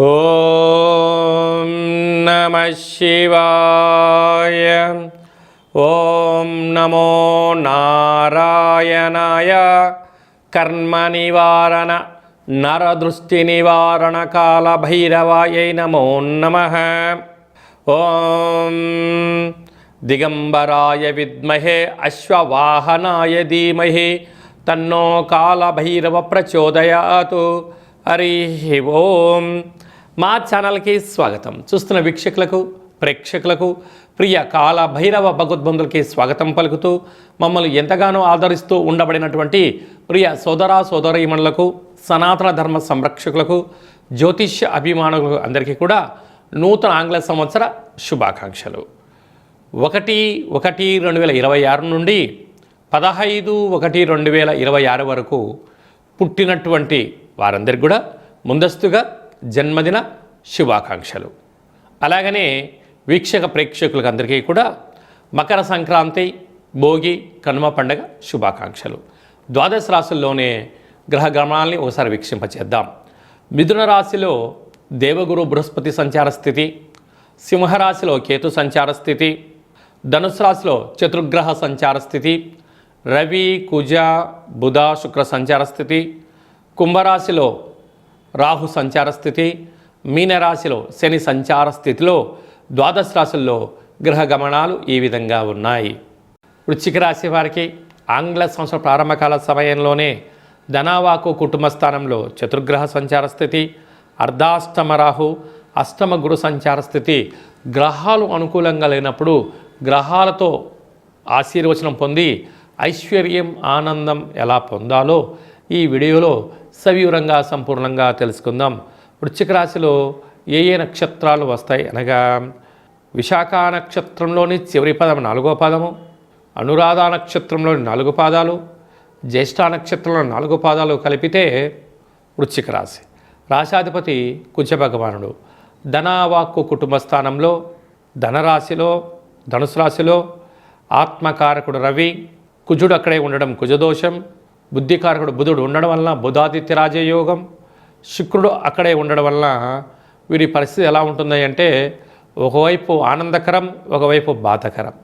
ఓం నమ శివాయ. ఓం నమో నారాయణాయ. కర్మ నివారణ నరదృష్టి నివారణ కాల భైరవాయై నమో నమ. ఓం దిగంబరాయ విద్మహే అశ్వవాహనాయ ధీమహి తన్నో కాలభైరవ ప్రచోదయాతు. హరి ఓం. మా ఛానల్కి స్వాగతం. చూస్తున్న వీక్షకులకు ప్రేక్షకులకు ప్రియ కాల భైరవ భగవద్బంధులకి స్వాగతం పలుకుతూ మమ్మల్ని ఎంతగానో ఆదరిస్తూ ఉండబడినటువంటి ప్రియ సోదర సోదరీమణులకు సనాతన ధర్మ సంరక్షకులకు జ్యోతిష్య అభిమానులకు అందరికీ కూడా నూతన ఆంగ్ల సంవత్సర శుభాకాంక్షలు. ఒకటి ఒకటి రెండు వేల ఇరవై ఆరు నుండి పదహైదు ఒకటి రెండు వేల ఇరవై ఆరు వరకు పుట్టినటువంటి వారందరికి కూడా ముందస్తుగా జన్మదిన శుభాకాంక్షలు. అలాగనే వీక్షక ప్రేక్షకులకు అందరికీ కూడా మకర సంక్రాంతి భోగి కనుమ పండగ శుభాకాంక్షలు. ద్వాదశ రాశుల్లోనే గ్రహ గమనాల్ని ఒకసారి వీక్షింపచేద్దాం. మిథున రాశిలో దేవగురు బృహస్పతి సంచార స్థితి సింహరాశిలో కేతు సంచార స్థితి ధనుసు రాశిలో చతుర్గ్రహ సంచార స్థితి రవి కుజ బుధ శుక్ర సంచార స్థితి కుంభరాశిలో రాహు సంచార స్థితి మీనరాశిలో శని సంచార స్థితిలో ద్వాదశ రాశుల్లో గ్రహ గమనాలు ఈ విధంగా ఉన్నాయి. వృశ్చిక రాశి వారికి ఆంగ్ల సంవత్సర ప్రారంభకాల సమయంలోనే ధనావాకు కుటుంబ స్థానంలో చతుర్గ్రహ సంచార స్థితి అర్ధాష్టమ రాహు అష్టమ గురు సంచార స్థితి గ్రహాలు అనుకూలంగా లేనప్పుడు గ్రహాలతో ఆశీర్వచనం పొంది ఐశ్వర్యం ఆనందం ఎలా పొందాలో ఈ వీడియోలో సవివరంగా సంపూర్ణంగా తెలుసుకుందాం. వృశ్చిక రాశిలో ఏ ఏ నక్షత్రాలు వస్తాయి? అనగా విశాఖ నక్షత్రంలోని చివరి పదం నాలుగో పదము అనురాధ నక్షత్రంలోని నాలుగు పాదాలు జ్యేష్ఠ నక్షత్రంలో నాలుగు పాదాలు కలిపితే వృశ్చిక రాశి. రాశాధిపతి కుజ భగవానుడు ధనావాక్కు కుటుంబ స్థానంలో ధనరాశిలో ధనుసు రాశిలో ఆత్మకారకుడు రవి కుజుడు అక్కడే ఉండడం కుజదోషం బుద్ధికారకుడు బుధుడు ఉండడం వలన బుధాదిత్య రాజయోగం శుక్రుడు అక్కడే ఉండడం వలన వీరి పరిస్థితి ఎలా ఉంటుంది అంటే ఒకవైపు ఆనందకరం ఒకవైపు బాధకరం.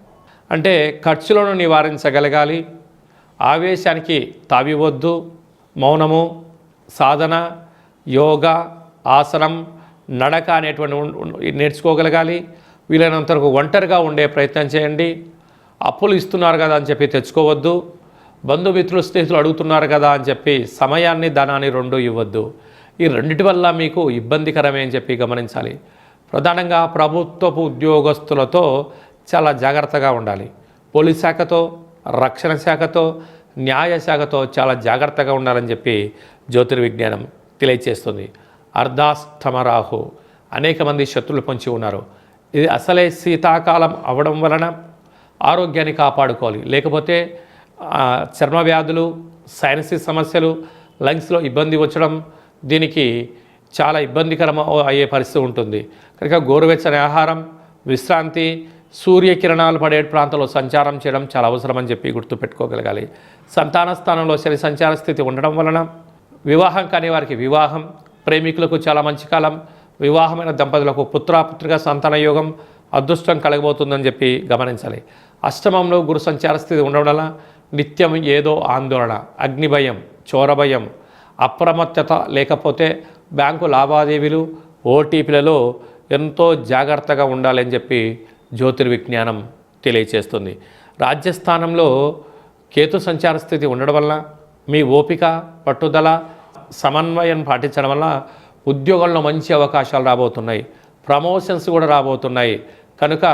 అంటే ఖర్చులను నివారించగలగాలి ఆవేశానికి తావివద్దు మౌనము సాధన యోగ ఆసనం నడక అనేటువంటి నేర్చుకోగలగాలి. వీలైనంత వరకు ఒంటరిగా ఉండే ప్రయత్నం చేయండి. అప్పులు ఇస్తున్నారు కదా అని చెప్పి తెచ్చుకోవద్దు. బంధుమిత్రులు స్నేహితులు అడుగుతున్నారు కదా అని చెప్పి సమయాన్ని ధనాన్ని రెండు ఇవ్వద్దు. ఈ రెండిటి వల్ల మీకు ఇబ్బందికరమే అని చెప్పి గమనించాలి. ప్రధానంగా ప్రభుత్వపు ఉద్యోగస్తులతో చాలా జాగ్రత్తగా ఉండాలి. పోలీస్ శాఖతో రక్షణ శాఖతో న్యాయ శాఖతో చాలా జాగ్రత్తగా ఉండాలని చెప్పి జ్యోతిర్విజ్ఞానం తెలియచేస్తుంది. అర్ధాస్తమరాహు అనేక మంది శత్రులు పొంచి ఉన్నారు. ఇది అసలే శీతాకాలం అవడం వలన ఆరోగ్యాన్ని కాపాడుకోవాలి. లేకపోతే చర్మ వ్యాధులు సైనసిస్ సమస్యలు లంగ్స్లో ఇబ్బంది వచ్చడం దీనికి చాలా ఇబ్బందికరం అయ్యే పరిస్థితి ఉంటుంది. కనుక గోరువెచ్చని ఆహారం విశ్రాంతి సూర్యకిరణాలు పడే ప్రాంతంలో సంచారం చేయడం చాలా అవసరం అని చెప్పి గుర్తుపెట్టుకోగలగాలి. సంతాన స్థానంలో శని సంచార స్థితి ఉండడం వలన వివాహం కాని వారికి వివాహం ప్రేమికులకు చాలా మంచి కాలం వివాహమైన దంపతులకు పుత్రాపుత్రిక సంతాన యోగం అదృష్టం కలగబోతుందని చెప్పి గమనించాలి. అష్టమంలో గురు సంచార స్థితి ఉండడం వల్ల నిత్యం ఏదో ఆందోళన అగ్నిభయం చోరభయం అప్రమత్తత లేకపోతే బ్యాంకు లావాదేవీలు ఓటీపీలలో ఎంతో జాగ్రత్తగా ఉండాలని చెప్పి జ్యోతిర్విజ్ఞానం తెలియచేస్తుంది. రాజ్యస్థానంలో కేతు సంచార స్థితి ఉండడం వల్ల మీ ఓపిక పట్టుదల సమన్వయం పాటించడం వల్ల ఉద్యోగంలో మంచి అవకాశాలు రాబోతున్నాయి. ప్రమోషన్స్ కూడా రాబోతున్నాయి. కనుక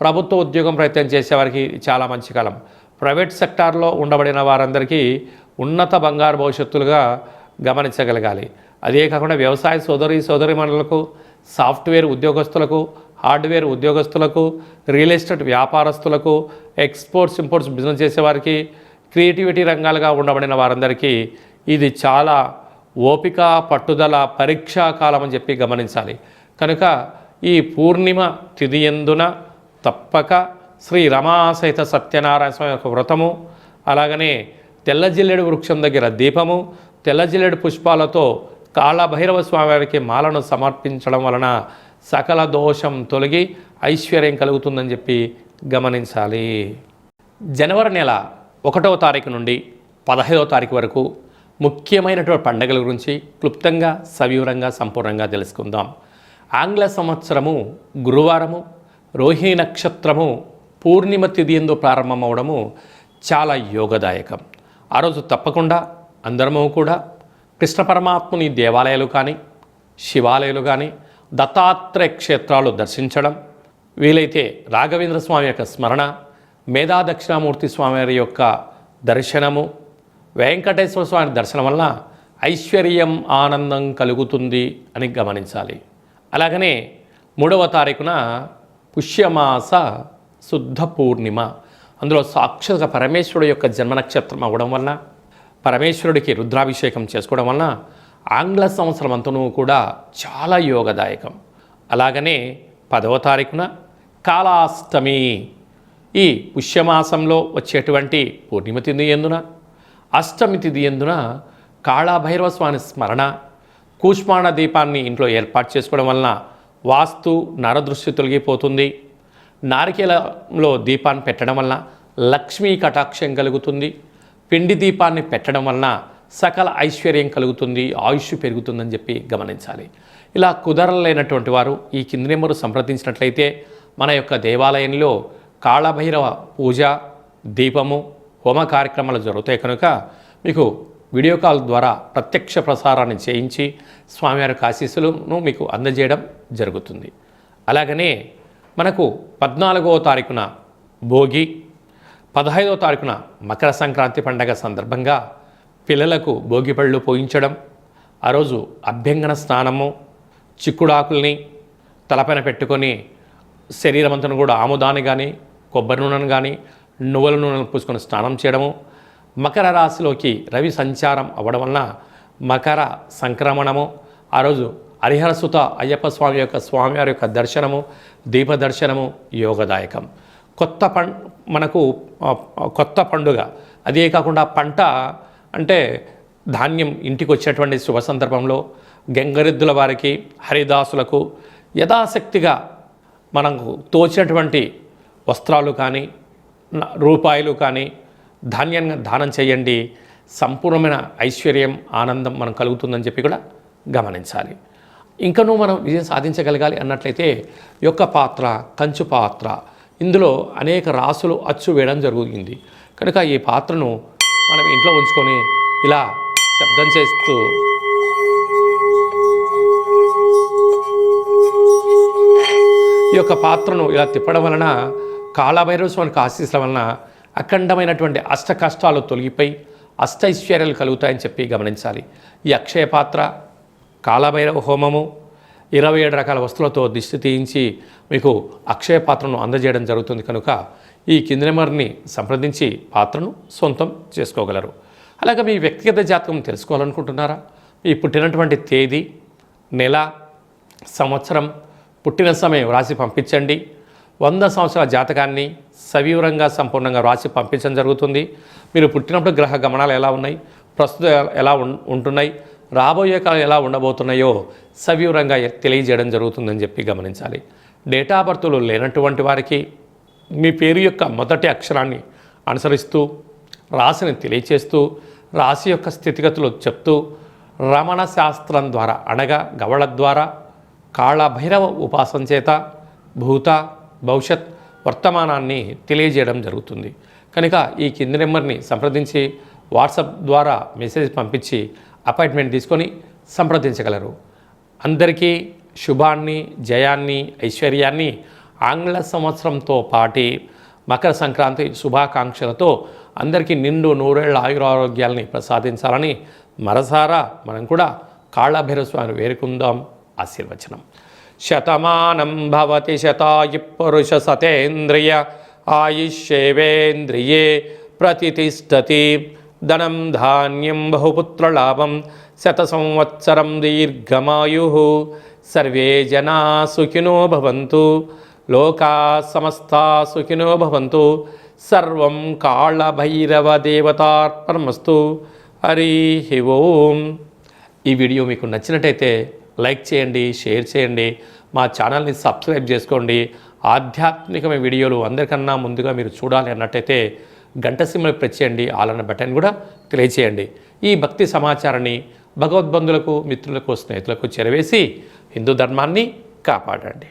ప్రభుత్వ ఉద్యోగం ప్రయత్నం చేసేవారికి చాలా మంచి కాలం. ప్రైవేట్ సెక్టార్లో ఉండబడిన వారందరికీ ఉన్నత బంగారు భవిష్యత్తులుగా గమనించగలగాలి. అదే కాకుండా వ్యవసాయ సోదరి సోదరిమణులకు సాఫ్ట్వేర్ ఉద్యోగస్తులకు హార్డ్వేర్ ఉద్యోగస్తులకు రియల్ ఎస్టేట్ వ్యాపారస్తులకు ఎక్స్పోర్ట్స్ ఇంపోర్ట్స్ బిజినెస్ చేసేవారికి క్రియేటివిటీ రంగాలుగా ఉండబడిన వారందరికీ ఇది చాలా ఓపిక పట్టుదల పరీక్షా కాలం అని చెప్పి గమనించాలి. కనుక ఈ పూర్ణిమ తిది ఎందున తప్పక శ్రీ రమాసహిత సత్యనారాయణ స్వామి యొక్క వ్రతము అలాగనే తెల్లజిల్లెడు వృక్షం దగ్గర దీపము తెల్లజిల్లెడు పుష్పాలతో కాళభైరవ స్వామి వారికి మాలను సమర్పించడం వలన సకల దోషం తొలగి ఐశ్వర్యం కలుగుతుందని చెప్పి గమనించాలి. జనవరి నెల ఒకటవ తారీఖు నుండి పదహైదవ తారీఖు వరకు ముఖ్యమైనటువంటి పండుగల గురించి క్లుప్తంగా సవివరంగా సంపూర్ణంగా తెలుసుకుందాం. ఆంగ్ల సంవత్సరము గురువారము రోహిణి నక్షత్రము పూర్ణిమ తిథి ఎందు ప్రారంభమవడము చాలా యోగదాయకం. ఆ రోజు తప్పకుండా అందరము కూడా కృష్ణ పరమాత్ముని దేవాలయాలు కానీ శివాలయాలు కానీ దత్తాత్రేయ క్షేత్రాలు దర్శించడం వీలైతే రాఘవేంద్ర స్వామి యొక్క స్మరణ మేధా దక్షిణామూర్తి స్వామి వారి యొక్క దర్శనము వెంకటేశ్వర స్వామి దర్శనం వల్ల ఐశ్వర్యం ఆనందం కలుగుతుంది అని గమనించాలి. అలాగనే మూడవ తారీఖున పుష్యమాస శుద్ధ పూర్ణిమ. అందులో సాక్షాత్ పరమేశ్వరుడు యొక్క జన్మ నక్షత్రం అవ్వడం వలన పరమేశ్వరుడికి రుద్రాభిషేకం చేసుకోవడం వలన ఆంగ్ల సంవత్సరం అంతను కూడా చాలా యోగదాయకం. అలాగనే పదవ తారీఖున కాళాష్టమి. ఈ పుష్యమాసంలో వచ్చేటువంటి పూర్ణిమ తిథి ఎందున అష్టమి తిథి ఎందున కాళాభైరవ స్వామి స్మరణ కూష్మాణ దీపాన్ని ఇంట్లో ఏర్పాటు చేసుకోవడం వలన వాస్తు నరదృష్టి తొలగిపోతుంది. నారికేలంలో దీపాన్ని పెట్టడం వలన లక్ష్మీ కటాక్షం కలుగుతుంది. పిండి దీపాన్ని పెట్టడం వలన సకల ఐశ్వర్యం కలుగుతుంది ఆయుష్ పెరుగుతుందని చెప్పి గమనించాలి. ఇలా కుదరలేనటువంటి వారు ఈ కింది నెంబరు సంప్రదించినట్లయితే మన యొక్క దేవాలయంలో కాళభైరవ పూజ దీపము హోమ కార్యక్రమాలు జరుగుతాయి కనుక మీకు వీడియో కాల్ ద్వారా ప్రత్యక్ష ప్రసారాన్ని చేయించి స్వామివారి ఆశీస్సులను మీకు అందజేయడం జరుగుతుంది. అలాగనే మనకు పద్నాలుగవ తారీఖున భోగి పదహైదవ తారీఖున మకర సంక్రాంతి పండగ సందర్భంగా పిల్లలకు భోగి పళ్ళు పోయించడం ఆ రోజు అభ్యంగన స్నానము చిక్కుడాకుల్ని తలపైన పెట్టుకొని శరీరం అంతా కూడా ఆముదాన్ని కానీ కొబ్బరి నూనెను కానీ నువ్వుల నూనెను పూసుకొని స్నానం చేయడము మకర రాశిలోకి రవి సంచారం అవ్వడం వలన మకర సంక్రమణము ఆ రోజు హరిహరసుత అయ్యప్ప స్వామి యొక్క స్వామివారి యొక్క దర్శనము దీపదర్శనము యోగదాయకం. కొత్త పం మనకు కొత్త పండుగ. అదే కాకుండా పంట అంటే ధాన్యం ఇంటికి వచ్చేటువంటి శుభ సందర్భంలో గంగరెద్దుల వారికి హరిదాసులకు యథాశక్తిగా మనకు తోచినటువంటి వస్త్రాలు కానీ రూపాయలు కానీ ధాన్యంగా దానం చేయండి. సంపూర్ణమైన ఐశ్వర్యం ఆనందం మనం కలుగుతుందని చెప్పి కూడా గమనించాలి. ఇంకనూ మనం విజయం సాధించగలగాలి అన్నట్లయితే ఈ యొక్క పాత్ర కంచు పాత్ర. ఇందులో అనేక రాసులు అచ్చు వేయడం జరుగుతుంది. కనుక ఈ పాత్రను మనం ఇంట్లో ఉంచుకొని ఇలా శబ్దం చేస్తూ ఈ యొక్క పాత్రను ఇలా తిప్పడం వలన కాళభైరవ స్వామికి ఆశీస్సుల వలన అఖండమైనటువంటి అష్ట కష్టాలు తొలగిపోయి అష్టైశ్వర్యాలు కలుగుతాయని చెప్పి గమనించాలి. ఈ అక్షయ పాత్ర కాలభైరవ హోమము ఇరవై ఏడు రకాల వస్తువులతో దిష్టి తీయించి మీకు అక్షయ పాత్రను అందజేయడం జరుగుతుంది కనుక ఈ కింది నెంబర్ని సంప్రదించి పాత్రను సొంతం చేసుకోగలరు. అలాగే మీ వ్యక్తిగత జాతకం తెలుసుకోవాలనుకుంటున్నారా? మీ పుట్టినటువంటి తేదీ నెల సంవత్సరం పుట్టిన సమయం రాసి పంపించండి. వంద సంవత్సరాల జాతకాన్ని సవివరంగా సంపూర్ణంగా రాసి పంపించడం జరుగుతుంది. మీరు పుట్టినప్పుడు గ్రహ గమనాలు ఎలా ఉన్నాయి? ప్రస్తుతం ఎలా- ఎలా ఉం- ఉంటున్నాయి? రాబోయే కాలం ఎలా ఉండబోతున్నాయో సవివరంగా తెలియజేయడం జరుగుతుందని చెప్పి గమనించాలి. డేటా బర్త్లు లేనటువంటి వారికి మీ పేరు యొక్క మొదటి అక్షరాన్ని అనుసరిస్తూ రాశిని తెలియచేస్తూ రాశి యొక్క స్థితిగతులు చెప్తూ రమణ శాస్త్రం ద్వారా అనగా గవళ ద్వారా కాళభైరవ ఉపాసన చేత భూత భవిష్యత్ వర్తమానాన్ని తెలియజేయడం జరుగుతుంది. కనుక ఈ కింది నెంబర్ని సంప్రదించి వాట్సాప్ ద్వారా మెసేజ్ పంపించి అపాయింట్మెంట్ తీసుకొని సంప్రదించగలరు. అందరికీ శుభాన్ని జయాన్ని ఐశ్వర్యాన్ని ఆంగ్ల సంవత్సరంతో పాటి మకర సంక్రాంతి శుభాకాంక్షలతో అందరికీ నిండు నూరేళ్ళ ఆయురారోగ్యాలని ప్రసాదించాలని మరసారా మనం కూడా కాళభైరస్వామిని వేరుకుందాం ఆశీర్వచనం. శతమానం భవతి శతాయు పురుష సతేంద్రియ ఆయుష్యేవేంద్రియే ప్రతిష్టతి ధనం ధాన్యం బహుపుత్రలాభం శత సంవత్సరం దీర్ఘమాయు సర్వే జనా సుఖినో భవంతు లోకా సమస్తా సుఖినో భవంతు సర్వం కాళభైరవ దేవతార్పణమస్తు హరి ఓం ఈ వీడియో మీకు నచ్చినట్టయితే లైక్ చేయండి షేర్ చేయండి మా ఛానల్ని సబ్స్క్రైబ్ చేసుకోండి. ఆధ్యాత్మికమైన వీడియోలు అందరికన్నా ముందుగా మీరు చూడాలి అన్నట్టయితే గంట ప్రచేయండి ప్రెస్ చేయండి ఆలన్న బటన్ కూడా తెలియచేయండి ఈ భక్తి సమాచారాన్ని భగవద్బంధులకు మిత్రులకు స్నేహితులకు చెరవేసి హిందూ ధర్మాన్ని కాపాడండి.